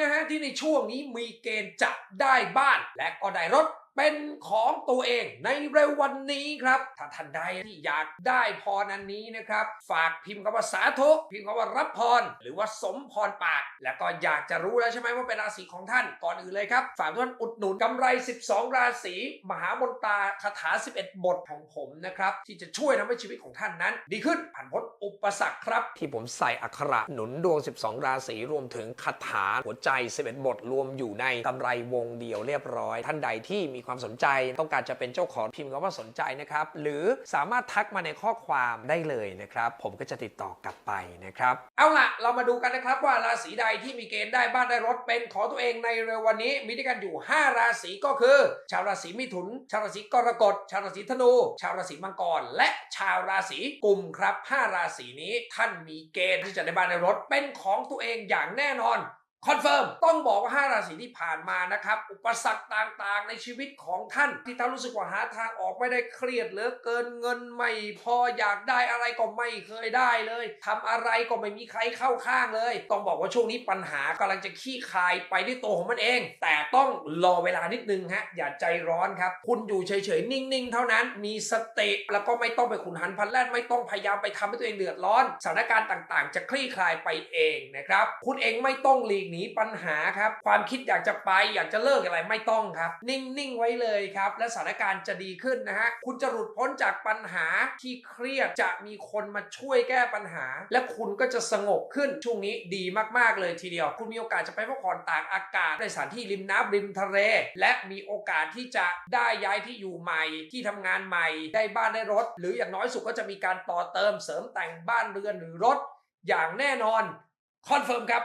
นะฮะที่ในช่วงนี้มีเกณฑ์จะได้บ้านและก็ได้รถ เป็นของตัวเองในเร็ววันนี้ครับ ถ้าท่านใดที่อยากได้พรอันนี้นะครับ ฝากพิมพ์คำว่าสาธุพิมพ์คำว่ารับพร หรือว่าสมพรปาก แล้วก็อยากจะรู้แล้วใช่ไหมว่าเป็นราศีของท่านก่อนอื่นเลยครับ ฝากทุกท่านอุดหนุนกำไร 12 ราศีมหามนตาคาถา 11 บทของผมนะครับ ที่จะช่วยทำให้ชีวิตของท่านนั้น ดีขึ้นผ่านพ้นอุปสรรคครับ ที่ผมใส่อักขระหนุนดวง 12 ราศีรวมถึงคาถาหัวใจ 11 บทรวมอยู่ในกำไรวงเดียวเรียบร้อย ท่านใดที่มีความสนใจ ต้องการจะเป็นเจ้าของพิมพ์คำว่าสนใจนะครับ หรือสามารถทักมาในข้อความได้เลยนะครับ ผมก็จะติดต่อกลับไปนะครับ เอาล่ะ เรามาดูกันนะครับว่าราศีใดที่มีเกณฑ์ได้บ้านได้รถเป็นของตัวเองในเร็ววันนี้ มีด้วยกันอยู่ 5 ราศีก็คือ ชาวราศีมิถุน ชาวราศีกรกฎ ชาวราศีธนู ชาวราศีมังกร และชาวราศีกุมครับ 5 ราศีนี้ท่านมีเกณฑ์ที่จะได้บ้านได้รถเป็นของตัวเองอย่างแน่นอน คอนเฟิร์มต้องบอกว่า 5 ราศีที่ผ่านมานะครับ อุปสรรคต่างๆ ในชีวิตของท่าน ที่ท่านรู้สึกว่าหาทางออกไม่ได้เครียดเหลือเกินเงินไม่พออยากได้อะไรก็ไม่เคยได้เลยทำอะไรก็ไม่มีใครเข้าข้างเลย ต้องบอกว่าช่วงนี้ปัญหากำลังจะขี้คายไปด้วยตัวของมันเอง แต่ต้องรอเวลานิดนึงฮะอย่าใจร้อนครับ คุณอยู่เฉยๆ นิ่งๆ เท่านั้นมีสติแล้วก็ไม่ต้องไปขุนหันพันแล่นไม่ต้องพยายามไปทำให้ตัวเองเดือดร้อนสถานการณ์ต่างๆ จะคลี่คลายไปเองนะครับคุณเองไม่ต้องหลีกหนีปัญหาครับ ความคิดอยากจะไปอยากจะเลิกอะไรไม่ต้องครับ นิ่งๆไว้เลยครับ และสถานการณ์จะดีขึ้นนะฮะคุณจะหลุดพ้นจากปัญหาที่เครียดจะมีคนมาช่วยแก้ปัญหา และคุณก็จะสงบขึ้นช่วงนี้ดีมากๆเลยทีเดียว คุณมีโอกาสจะไปพักผ่อนต่างอากาศในสถานที่ริมน้ำริมทะเล และมีโอกาสที่จะได้ย้ายที่อยู่ใหม่ ที่ทำงานใหม่ ได้บ้านได้รถ หรืออย่างน้อยสุดก็จะมีการต่อเติมเสริมแต่งบ้านเรือนหรือรถอย่างแน่นอนคอนเฟิร์มครับ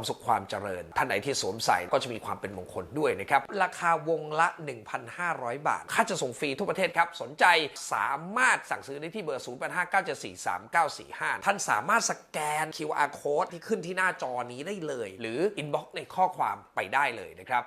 ความสุขความเจริญ ท่านไหนที่สวมใส่ก็จะมีความเป็นมงคลด้วยนะครับ ราคาวงละ 1,500 บาท ค่าจะส่งฟรีทั่วประเทศครับ สนใจสามารถสั่งซื้อได้ที่เบอร์ 0859743945 ท่านสามารถสแกน QR code ที่ขึ้นที่หน้าจอนี้ได้เลย หรือ inbox ในข้อความไปได้เลยนะครับ